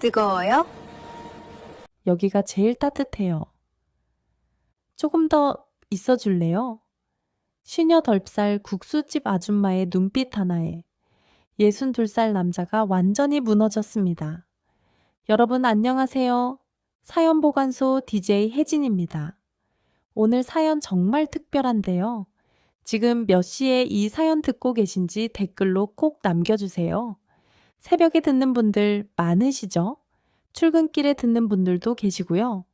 뜨거워요? 여기가 제일 따뜻해요. 조금 더 있어 줄래요? 쉬녀덜 살 국수집 아줌마의 눈빛 하나에 62살 남자가 완전히 무너졌습니다. 여러분 안녕하세요. 사연보관소 DJ 혜진입니다. 오늘 사연 정말 특별한데요. 지금 몇 시에 이 사연 듣고 계신지 댓글로 꼭 남겨주세요. 새벽에 듣는 분들 많으시죠? 출근길에 듣는 분들도 계시고요.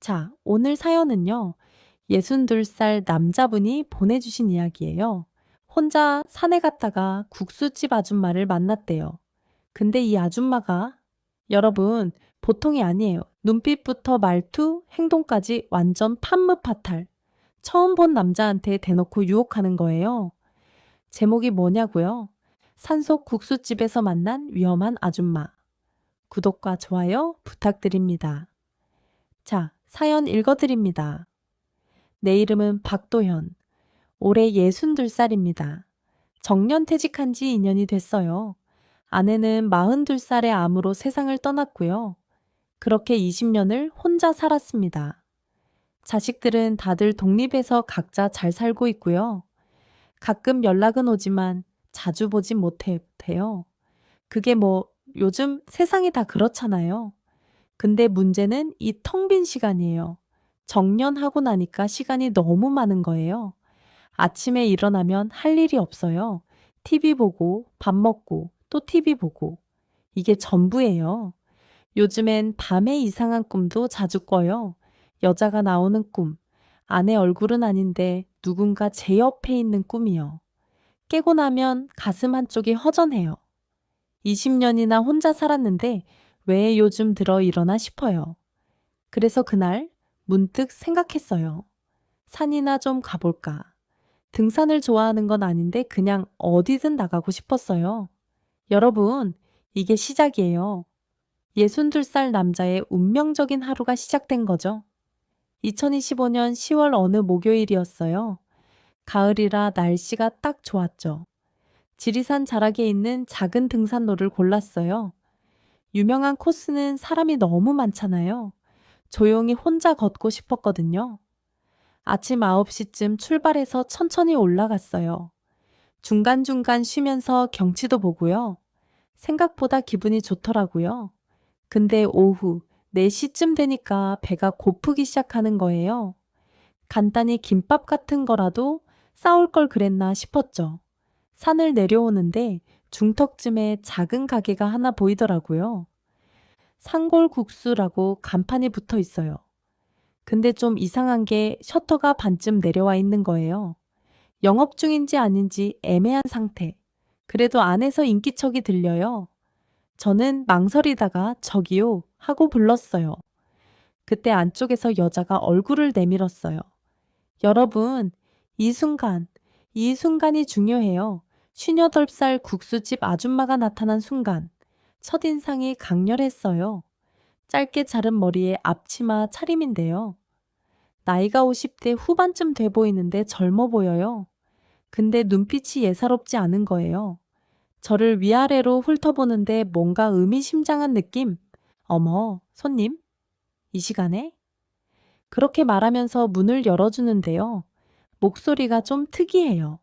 자, 오늘 사연은요. 62살 남자분이 보내주신 이야기예요. 혼자 산에 갔다가 국수집 아줌마를 만났대요. 근데 이 아줌마가 여러분 보통이 아니에요. 눈빛부터 말투, 행동까지 완전 판무파탈. 처음 본 남자한테 대놓고 유혹하는 거예요. 제목이 뭐냐고요? 산속 국수집에서 만난 위험한 아줌마. 구독과 좋아요 부탁드립니다. 자, 사연 읽어드립니다. 내 이름은 박도현. 올해 62살입니다. 정년 퇴직한 지 2년이 됐어요. 아내는 42살의 암으로 세상을 떠났고요. 그렇게 20년을 혼자 살았습니다. 자식들은 다들 독립해서 각자 잘 살고 있고요. 가끔 연락은 오지만 자주 보진 못해요. 그게 뭐 요즘 세상이 다 그렇잖아요. 근데 문제는 이 텅 빈 시간이에요. 정년하고 나니까 시간이 너무 많은 거예요. 아침에 일어나면 할 일이 없어요. TV 보고, 밥 먹고, 또 TV 보고. 이게 전부예요. 요즘엔 밤에 이상한 꿈도 자주 꿔요. 여자가 나오는 꿈. 아내 얼굴은 아닌데 누군가 제 옆에 있는 꿈이요. 깨고 나면 가슴 한쪽이 허전해요. 20년이나 혼자 살았는데 왜 요즘 들어 일어나 싶어요. 그래서 그날 문득 생각했어요. 산이나 좀 가볼까. 등산을 좋아하는 건 아닌데 그냥 어디든 나가고 싶었어요. 여러분, 이게 시작이에요. 62살 남자의 운명적인 하루가 시작된 거죠. 2025년 10월 어느 목요일이었어요. 가을이라 날씨가 딱 좋았죠. 지리산 자락에 있는 작은 등산로를 골랐어요. 유명한 코스는 사람이 너무 많잖아요. 조용히 혼자 걷고 싶었거든요. 아침 9시쯤 출발해서 천천히 올라갔어요. 중간중간 쉬면서 경치도 보고요. 생각보다 기분이 좋더라고요. 근데 오후 4시쯤 되니까 배가 고프기 시작하는 거예요. 간단히 김밥 같은 거라도 싸올 걸 그랬나 싶었죠. 산을 내려오는데 중턱쯤에 작은 가게가 하나 보이더라고요. 상골국수라고 간판이 붙어 있어요. 근데 좀 이상한 게 셔터가 반쯤 내려와 있는 거예요. 영업 중인지 아닌지 애매한 상태. 그래도 안에서 인기척이 들려요. 저는 망설이다가 저기요 하고 불렀어요. 그때 안쪽에서 여자가 얼굴을 내밀었어요. 여러분, 이 순간, 이 순간이 중요해요. 58살 국수집 아줌마가 나타난 순간, 첫인상이 강렬했어요. 짧게 자른 머리에 앞치마 차림인데요. 나이가 50대 후반쯤 돼 보이는데 젊어 보여요. 근데 눈빛이 예사롭지 않은 거예요. 저를 위아래로 훑어보는데 뭔가 의미심장한 느낌? 어머, 손님? 이 시간에? 그렇게 말하면서 문을 열어주는데요. 목소리가 좀 특이해요.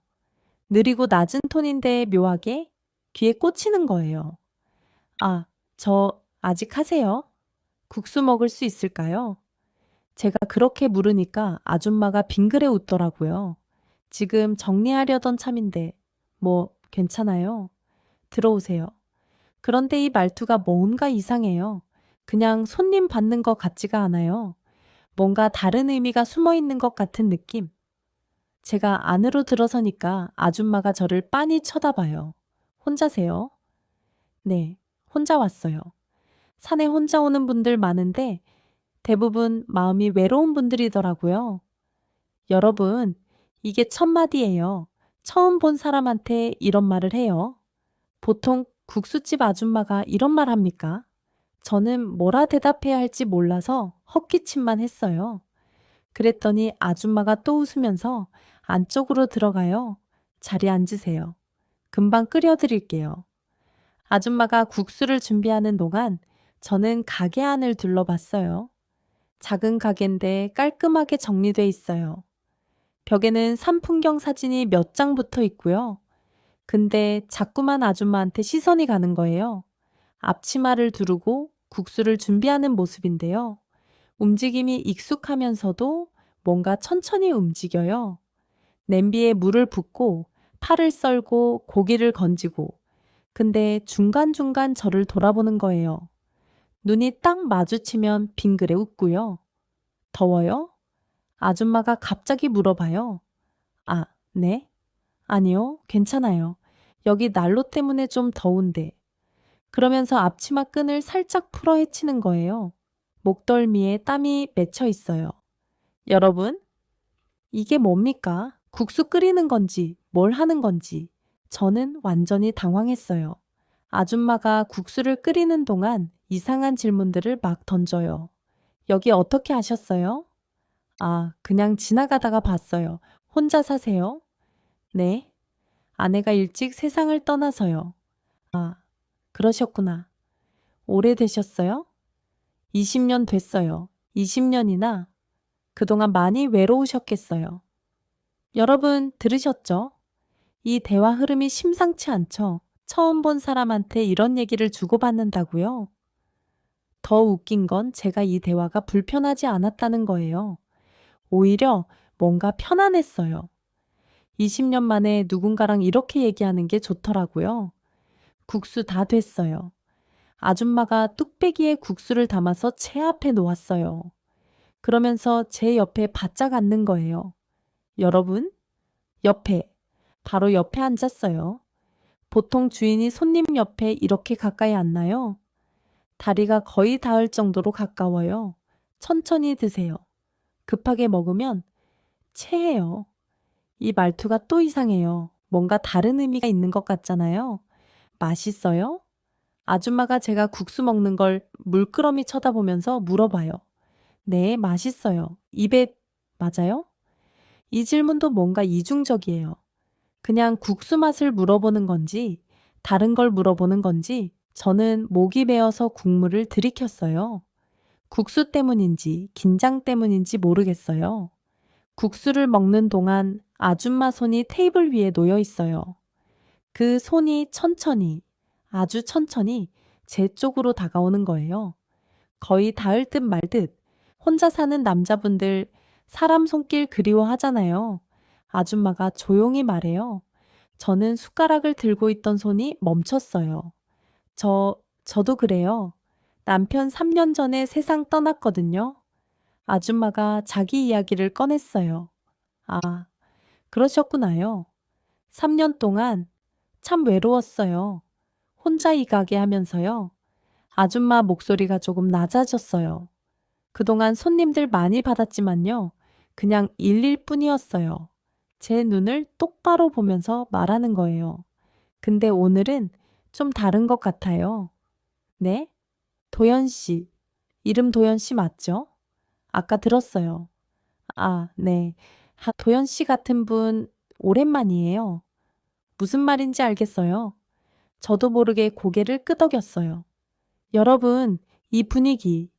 느리고 낮은 톤인데 묘하게 귀에 꽂히는 거예요. 아, 저 아직 하세요? 국수 먹을 수 있을까요? 제가 그렇게 물으니까 아줌마가 빙그레 웃더라고요. 지금 정리하려던 참인데, 뭐, 괜찮아요. 들어오세요. 그런데 이 말투가 뭔가 이상해요. 그냥 손님 받는 것 같지가 않아요. 뭔가 다른 의미가 숨어 있는 것 같은 느낌. 제가 안으로 들어서니까 아줌마가 저를 빤히 쳐다봐요. 혼자세요? 네, 혼자 왔어요. 산에 혼자 오는 분들 많은데 대부분 마음이 외로운 분들이더라고요. 여러분, 이게 첫 마디예요. 처음 본 사람한테 이런 말을 해요. 보통 국수집 아줌마가 이런 말 합니까? 저는 뭐라 대답해야 할지 몰라서 헛기침만 했어요. 그랬더니 아줌마가 또 웃으면서 안쪽으로 들어가요. 자리에 앉으세요. 금방 끓여드릴게요. 아줌마가 국수를 준비하는 동안 저는 가게 안을 둘러봤어요. 작은 가게인데 깔끔하게 정리돼 있어요. 벽에는 산풍경 사진이 몇 장 붙어 있고요. 근데 자꾸만 아줌마한테 시선이 가는 거예요. 앞치마를 두르고 국수를 준비하는 모습인데요. 움직임이 익숙하면서도 뭔가 천천히 움직여요. 냄비에 물을 붓고 팔을 썰고 고기를 건지고 근데 중간중간 저를 돌아보는 거예요. 눈이 딱 마주치면 빙그레 웃고요. 더워요? 아줌마가 갑자기 물어봐요. 아, 네? 아니요, 괜찮아요. 여기 난로 때문에 좀 더운데. 그러면서 앞치마 끈을 살짝 풀어 헤치는 거예요. 목덜미에 땀이 맺혀 있어요. 여러분, 이게 뭡니까? 국수 끓이는 건지, 뭘 하는 건지. 저는 완전히 당황했어요. 아줌마가 국수를 끓이는 동안 이상한 질문들을 막 던져요. 여기 어떻게 하셨어요? 아, 그냥 지나가다가 봤어요. 혼자 사세요? 네. 아내가 일찍 세상을 떠나서요. 아, 그러셨구나. 오래되셨어요? 20년 됐어요. 20년이나 그동안 많이 외로우셨겠어요. 여러분 들으셨죠? 이 대화 흐름이 심상치 않죠? 처음 본 사람한테 이런 얘기를 주고받는다고요? 더 웃긴 건 제가 이 대화가 불편하지 않았다는 거예요. 오히려 뭔가 편안했어요. 20년 만에 누군가랑 이렇게 얘기하는 게 좋더라고요. 국수 다 됐어요. 아줌마가 뚝배기에 국수를 담아서 제 앞에 놓았어요. 그러면서 제 옆에 바짝 앉는 거예요. 여러분, 옆에, 바로 옆에 앉았어요. 보통 주인이 손님 옆에 이렇게 가까이 앉나요? 다리가 거의 닿을 정도로 가까워요. 천천히 드세요. 급하게 먹으면 체해요. 이 말투가 또 이상해요. 뭔가 다른 의미가 있는 것 같잖아요. 맛있어요? 아줌마가 제가 국수 먹는 걸 물끄러미 쳐다보면서 물어봐요. 네, 맛있어요. 입에 맞아요? 이 질문도 뭔가 이중적이에요. 그냥 국수 맛을 물어보는 건지, 다른 걸 물어보는 건지, 저는 목이 메어서 국물을 들이켰어요. 국수 때문인지, 긴장 때문인지 모르겠어요. 국수를 먹는 동안 아줌마 손이 테이블 위에 놓여 있어요. 그 손이 천천히, 아주 천천히 제 쪽으로 다가오는 거예요. 거의 닿을 듯 말 듯 혼자 사는 남자분들 사람 손길 그리워하잖아요. 아줌마가 조용히 말해요. 저는 숟가락을 들고 있던 손이 멈췄어요. 저, 저도 그래요. 남편 3년 전에 세상 떠났거든요. 아줌마가 자기 이야기를 꺼냈어요. 아, 그러셨구나요. 3년 동안 참 외로웠어요. 혼자 이 가게 하면서요. 아줌마 목소리가 조금 낮아졌어요. 그동안 손님들 많이 받았지만요. 그냥 일일 뿐이었어요. 제 눈을 똑바로 보면서 말하는 거예요. 근데 오늘은 좀 다른 것 같아요. 네? 도연 씨. 이름 도연 씨 맞죠? 아까 들었어요. 아, 네. 하, 도연 씨 같은 분 오랜만이에요. 무슨 말인지 알겠어요. 저도 모르게 고개를 끄덕였어요. 여러분, 이 분위기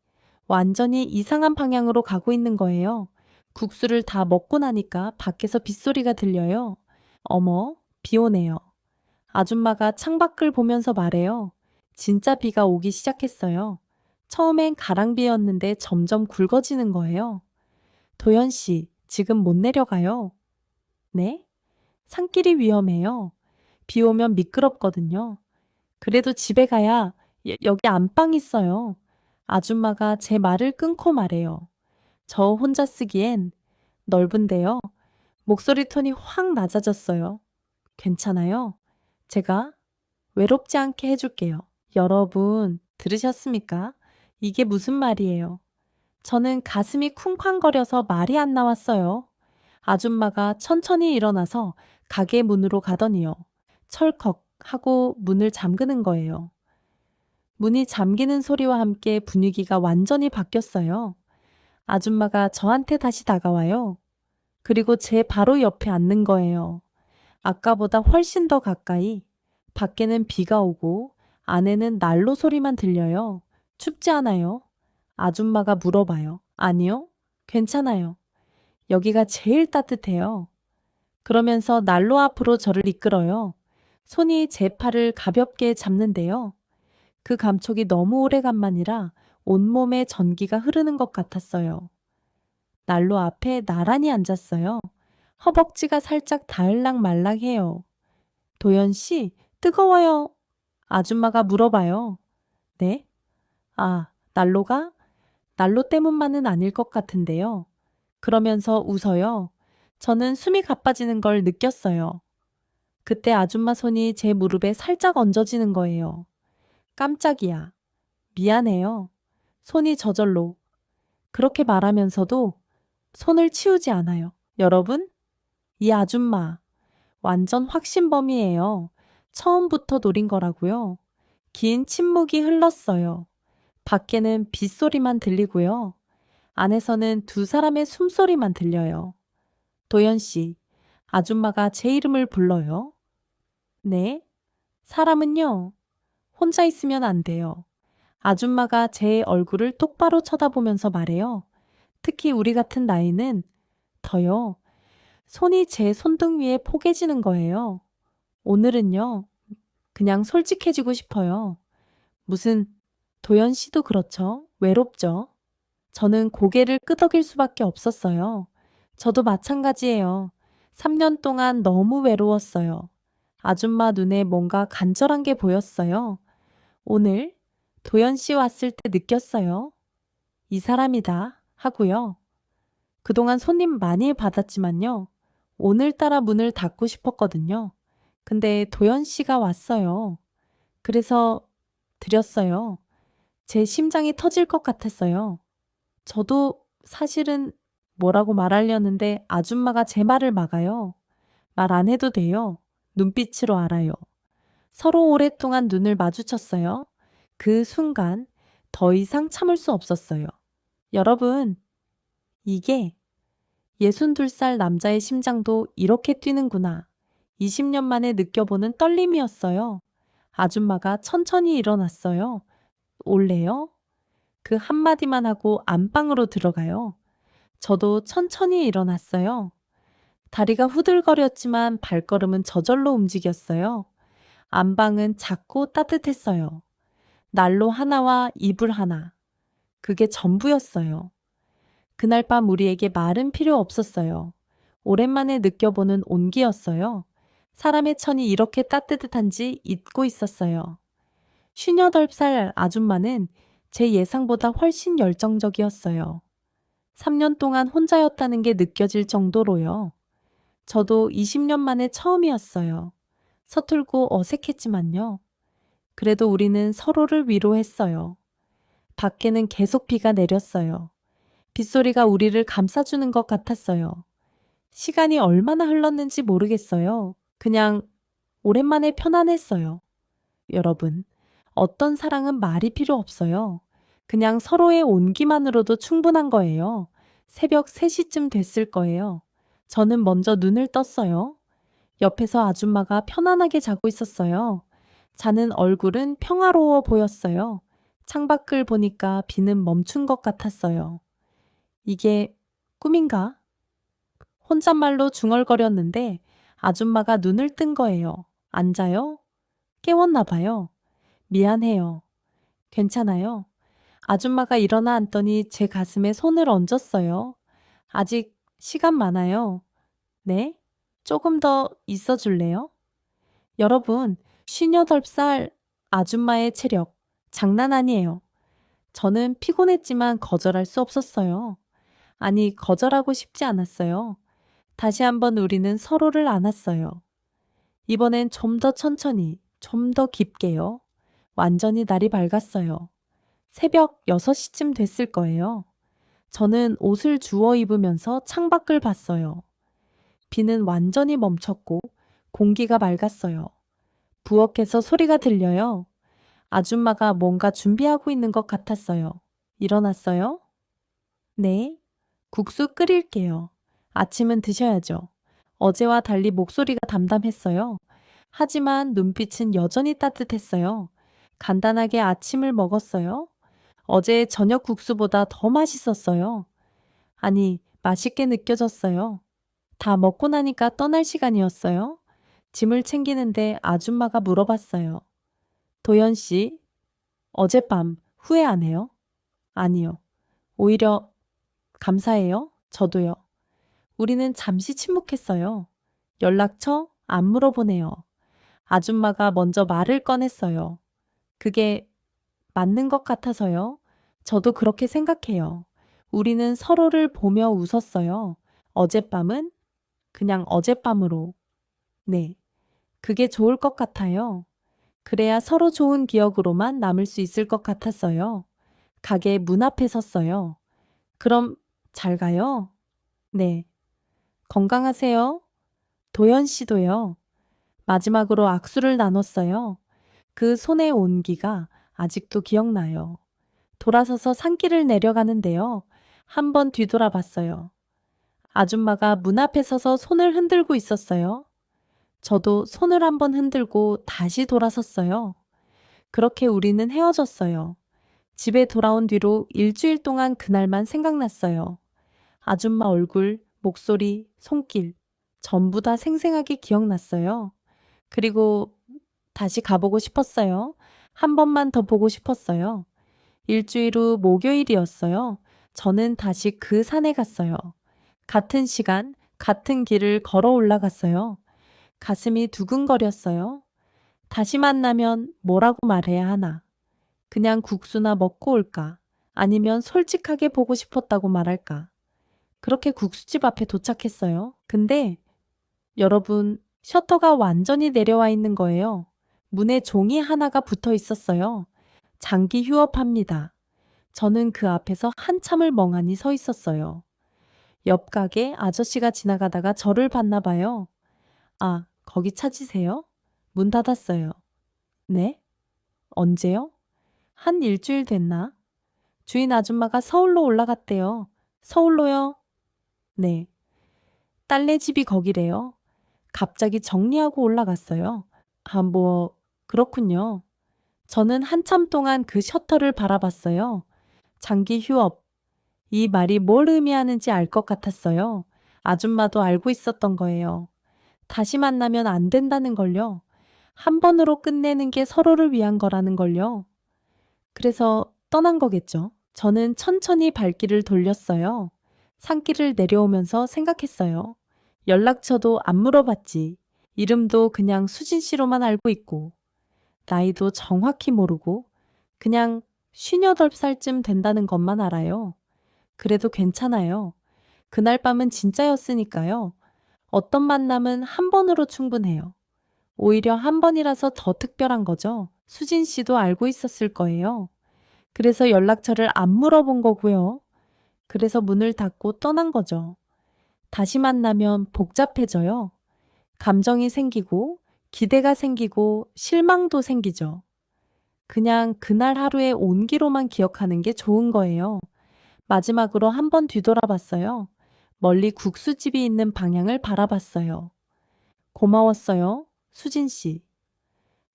완전히 이상한 방향으로 가고 있는 거예요. 국수를 다 먹고 나니까 밖에서 빗소리가 들려요. 어머, 비 오네요. 아줌마가 창밖을 보면서 말해요. 진짜 비가 오기 시작했어요. 처음엔 가랑비였는데 점점 굵어지는 거예요. 도연 씨, 지금 못 내려가요. 네? 산길이 위험해요. 비 오면 미끄럽거든요. 그래도 집에 가야 여- 여기 안방 있어요. 아줌마가 제 말을 끊고 말해요. 저 혼자 쓰기엔 넓은데요. 목소리 톤이 확 낮아졌어요. 괜찮아요. 제가 외롭지 않게 해줄게요. 여러분, 들으셨습니까? 이게 무슨 말이에요? 저는 가슴이 쿵쾅거려서 말이 안 나왔어요. 아줌마가 천천히 일어나서 가게 문으로 가더니요. 철컥 하고 문을 잠그는 거예요. 문이 잠기는 소리와 함께 분위기가 완전히 바뀌었어요. 아줌마가 저한테 다시 다가와요. 그리고 제 바로 옆에 앉는 거예요. 아까보다 훨씬 더 가까이. 밖에는 비가 오고 안에는 난로 소리만 들려요. 춥지 않아요? 아줌마가 물어봐요. 아니요. 괜찮아요. 여기가 제일 따뜻해요. 그러면서 난로 앞으로 저를 이끌어요. 손이 제 팔을 가볍게 잡는데요. 그 감촉이 너무 오래간만이라 온몸에 전기가 흐르는 것 같았어요. 난로 앞에 나란히 앉았어요. 허벅지가 살짝 닿을락 말락해요. 도연 씨, 뜨거워요. 아줌마가 물어봐요. 네? 아, 난로가? 난로 때문만은 아닐 것 같은데요. 그러면서 웃어요. 저는 숨이 가빠지는 걸 느꼈어요. 그때 아줌마 손이 제 무릎에 살짝 얹어지는 거예요. 깜짝이야. 미안해요. 손이 저절로. 그렇게 말하면서도 손을 치우지 않아요. 여러분, 이 아줌마 완전 확신범이에요. 처음부터 노린 거라고요. 긴 침묵이 흘렀어요. 밖에는 빗소리만 들리고요. 안에서는 두 사람의 숨소리만 들려요. 도연 씨, 아줌마가 제 이름을 불러요. 네? 사람은요? 혼자 있으면 안 돼요. 아줌마가 제 얼굴을 똑바로 쳐다보면서 말해요. 특히 우리 같은 나이는 더요. 손이 제 손등 위에 포개지는 거예요. 오늘은요. 그냥 솔직해지고 싶어요. 무슨 도연 씨도 그렇죠. 외롭죠. 저는 고개를 끄덕일 수밖에 없었어요. 저도 마찬가지예요. 3년 동안 너무 외로웠어요. 아줌마 눈에 뭔가 간절한 게 보였어요. 오늘 도연 씨 왔을 때 느꼈어요. 이 사람이다 하고요. 그동안 손님 많이 받았지만요. 오늘따라 문을 닫고 싶었거든요. 근데 도연 씨가 왔어요. 그래서 드렸어요. 제 심장이 터질 것 같았어요. 저도 사실은 뭐라고 말하려는데 아줌마가 제 말을 막아요. 말 안 해도 돼요. 눈빛으로 알아요. 서로 오랫동안 눈을 마주쳤어요. 그 순간 더 이상 참을 수 없었어요. 여러분, 이게 62살 남자의 심장도 이렇게 뛰는구나. 20년 만에 느껴보는 떨림이었어요. 아줌마가 천천히 일어났어요. 올래요? 그 한마디만 하고 안방으로 들어가요. 저도 천천히 일어났어요. 다리가 후들거렸지만 발걸음은 저절로 움직였어요. 안방은 작고 따뜻했어요. 난로 하나와 이불 하나. 그게 전부였어요. 그날 밤 우리에게 말은 필요 없었어요. 오랜만에 느껴보는 온기였어요. 사람의 천이 이렇게 따뜻한지 잊고 있었어요. 58살 아줌마는 제 예상보다 훨씬 열정적이었어요. 3년 동안 혼자였다는 게 느껴질 정도로요. 저도 20년 만에 처음이었어요. 서툴고 어색했지만요. 그래도 우리는 서로를 위로했어요. 밖에는 계속 비가 내렸어요. 빗소리가 우리를 감싸주는 것 같았어요. 시간이 얼마나 흘렀는지 모르겠어요. 그냥 오랜만에 편안했어요. 여러분, 어떤 사랑은 말이 필요 없어요. 그냥 서로의 온기만으로도 충분한 거예요. 새벽 3시쯤 됐을 거예요. 저는 먼저 눈을 떴어요. 옆에서 아줌마가 편안하게 자고 있었어요. 자는 얼굴은 평화로워 보였어요. 창밖을 보니까 비는 멈춘 것 같았어요. 이게 꿈인가? 혼잣말로 중얼거렸는데 아줌마가 눈을 뜬 거예요. 앉아요? 깨웠나 봐요. 미안해요. 괜찮아요. 아줌마가 일어나 앉더니 제 가슴에 손을 얹었어요. 아직 시간 많아요. 네? 조금 더 있어 줄래요? 여러분, 58살 아줌마의 체력, 장난 아니에요. 저는 피곤했지만 거절할 수 없었어요. 아니, 거절하고 싶지 않았어요. 다시 한번 우리는 서로를 안았어요. 이번엔 좀 더 천천히, 좀 더 깊게요. 완전히 날이 밝았어요. 새벽 6시쯤 됐을 거예요. 저는 옷을 주워 입으면서 창밖을 봤어요. 비는 완전히 멈췄고 공기가 맑았어요. 부엌에서 소리가 들려요. 아줌마가 뭔가 준비하고 있는 것 같았어요. 일어났어요? 네. 국수 끓일게요. 아침은 드셔야죠. 어제와 달리 목소리가 담담했어요. 하지만 눈빛은 여전히 따뜻했어요. 간단하게 아침을 먹었어요. 어제 저녁 국수보다 더 맛있었어요. 아니, 맛있게 느껴졌어요. 다 먹고 나니까 떠날 시간이었어요. 짐을 챙기는데 아줌마가 물어봤어요. 도연 씨, 어젯밤 후회 안 해요? 아니요. 오히려 감사해요. 저도요. 우리는 잠시 침묵했어요. 연락처 안 물어보네요. 아줌마가 먼저 말을 꺼냈어요. 그게 맞는 것 같아서요. 저도 그렇게 생각해요. 우리는 서로를 보며 웃었어요. 어젯밤은 그냥 어젯밤으로. 네. 그게 좋을 것 같아요. 그래야 서로 좋은 기억으로만 남을 수 있을 것 같았어요. 가게 문 앞에 섰어요. 그럼 잘 가요? 네. 건강하세요. 도연 씨도요. 마지막으로 악수를 나눴어요. 그 손의 온기가 아직도 기억나요. 돌아서서 산길을 내려가는데요. 한 번 뒤돌아봤어요. 아줌마가 문 앞에 서서 손을 흔들고 있었어요. 저도 손을 한번 흔들고 다시 돌아섰어요. 그렇게 우리는 헤어졌어요. 집에 돌아온 뒤로 일주일 동안 그날만 생각났어요. 아줌마 얼굴, 목소리, 손길, 전부 다 생생하게 기억났어요. 그리고 다시 가보고 싶었어요. 한 번만 더 보고 싶었어요. 일주일 후 목요일이었어요. 저는 다시 그 산에 갔어요. 같은 시간, 같은 길을 걸어 올라갔어요. 가슴이 두근거렸어요. 다시 만나면 뭐라고 말해야 하나? 그냥 국수나 먹고 올까? 아니면 솔직하게 보고 싶었다고 말할까? 그렇게 국수집 앞에 도착했어요. 근데 여러분, 셔터가 완전히 내려와 있는 거예요. 문에 종이 하나가 붙어 있었어요. 장기 휴업합니다. 저는 그 앞에서 한참을 멍하니 서 있었어요. 옆 가게 아저씨가 지나가다가 저를 봤나 봐요. 아, 거기 찾으세요? 문 닫았어요. 네? 언제요? 한 일주일 됐나? 주인 아줌마가 서울로 올라갔대요. 서울로요? 네. 딸네 집이 거기래요. 갑자기 정리하고 올라갔어요. 아, 뭐, 그렇군요. 저는 한참 동안 그 셔터를 바라봤어요. 장기 휴업. 이 말이 뭘 의미하는지 알 것 같았어요. 아줌마도 알고 있었던 거예요. 다시 만나면 안 된다는 걸요. 한 번으로 끝내는 게 서로를 위한 거라는 걸요. 그래서 떠난 거겠죠. 저는 천천히 발길을 돌렸어요. 산길을 내려오면서 생각했어요. 연락처도 안 물어봤지. 이름도 그냥 수진 씨로만 알고 있고, 나이도 정확히 모르고, 그냥 쉰여덟 살쯤 된다는 것만 알아요. 그래도 괜찮아요. 그날 밤은 진짜였으니까요. 어떤 만남은 한 번으로 충분해요. 오히려 한 번이라서 더 특별한 거죠. 수진 씨도 알고 있었을 거예요. 그래서 연락처를 안 물어본 거고요. 그래서 문을 닫고 떠난 거죠. 다시 만나면 복잡해져요. 감정이 생기고, 기대가 생기고, 실망도 생기죠. 그냥 그날 하루의 온기로만 기억하는 게 좋은 거예요. 마지막으로 한번 뒤돌아봤어요. 멀리 국수집이 있는 방향을 바라봤어요. 고마웠어요. 수진 씨.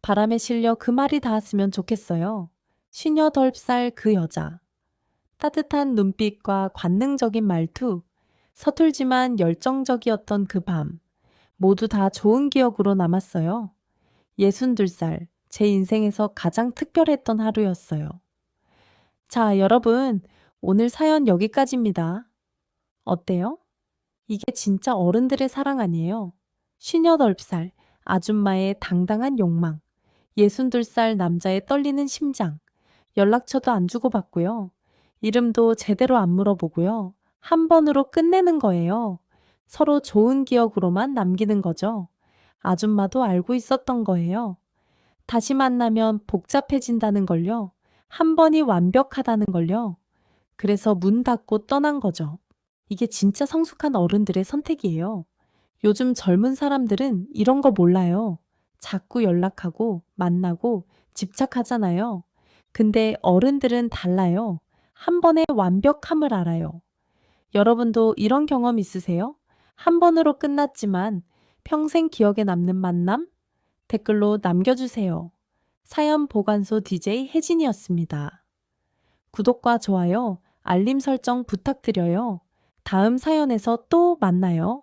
바람에 실려 그 말이 닿았으면 좋겠어요. 쉰여덟 살그 여자. 따뜻한 눈빛과 관능적인 말투, 서툴지만 열정적이었던 그 밤. 모두 다 좋은 기억으로 남았어요. 예순둘 살, 제 인생에서 가장 특별했던 하루였어요. 자, 여러분, 오늘 사연 여기까지입니다. 어때요? 이게 진짜 어른들의 사랑 아니에요. 58살 아줌마의 당당한 욕망, 62살 남자의 떨리는 심장, 연락처도 안 주고받고요. 이름도 제대로 안 물어보고요. 한 번으로 끝내는 거예요. 서로 좋은 기억으로만 남기는 거죠. 아줌마도 알고 있었던 거예요. 다시 만나면 복잡해진다는 걸요. 한 번이 완벽하다는 걸요. 그래서 문 닫고 떠난 거죠. 이게 진짜 성숙한 어른들의 선택이에요. 요즘 젊은 사람들은 이런 거 몰라요. 자꾸 연락하고 만나고 집착하잖아요. 근데 어른들은 달라요. 한 번의 완벽함을 알아요. 여러분도 이런 경험 있으세요? 한 번으로 끝났지만 평생 기억에 남는 만남? 댓글로 남겨주세요. 사연 보관소 DJ 혜진이었습니다. 구독과 좋아요, 알림 설정 부탁드려요. 다음 사연에서 또 만나요.